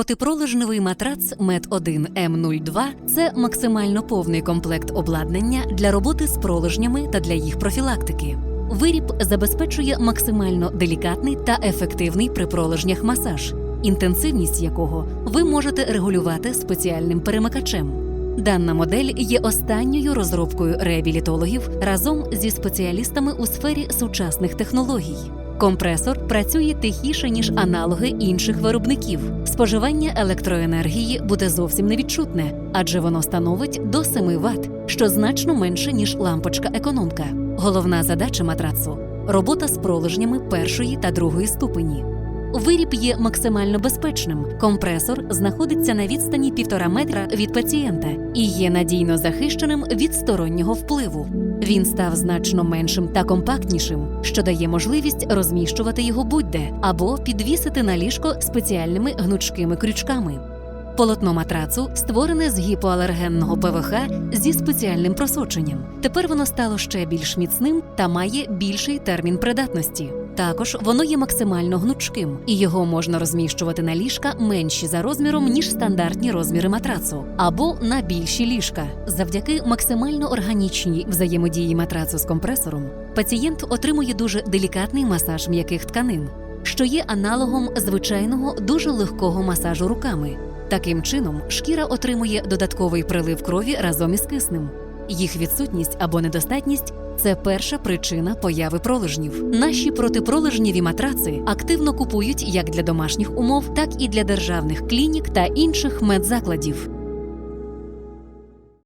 Протипролежневий матрац мед 1 М02 це максимально повний комплект обладнання для роботи з пролежнями та для їх профілактики. Виріб забезпечує максимально делікатний та ефективний при пролежнях масаж, інтенсивність якого ви можете регулювати спеціальним перемикачем. Дана модель є останньою розробкою реабілітологів разом зі спеціалістами у сфері сучасних технологій. Компресор працює тихіше, ніж аналоги інших виробників. Споживання електроенергії буде зовсім невідчутне, адже воно становить до 7 Вт, що значно менше, ніж лампочка економка. Головна задача матрацу робота з пролежнями першої та другої ступені. Виріб є максимально безпечним. Компресор знаходиться на відстані півтора метра від пацієнта і є надійно захищеним від стороннього впливу. Він став значно меншим та компактнішим, що дає можливість розміщувати його будь-де або підвісити на ліжко спеціальними гнучкими крючками. Полотно матрацу створене з гіпоалергенного ПВХ зі спеціальним просоченням. Тепер воно стало ще більш міцним та має більший термін придатності. Також воно є максимально гнучким, і його можна розміщувати на ліжка менші за розміром, ніж стандартні розміри матрацу, або на більші ліжка. Завдяки максимально органічній взаємодії матрацу з компресором, пацієнт отримує дуже делікатний масаж м'яких тканин, що є аналогом звичайного дуже легкого масажу руками. Таким чином, шкіра отримує додатковий прилив крові разом із киснем. Їх відсутність або недостатність це перша причина появи пролежнів. Наші протипролежніві матраци активно купують як для домашніх умов, так і для державних клінік та інших медзакладів.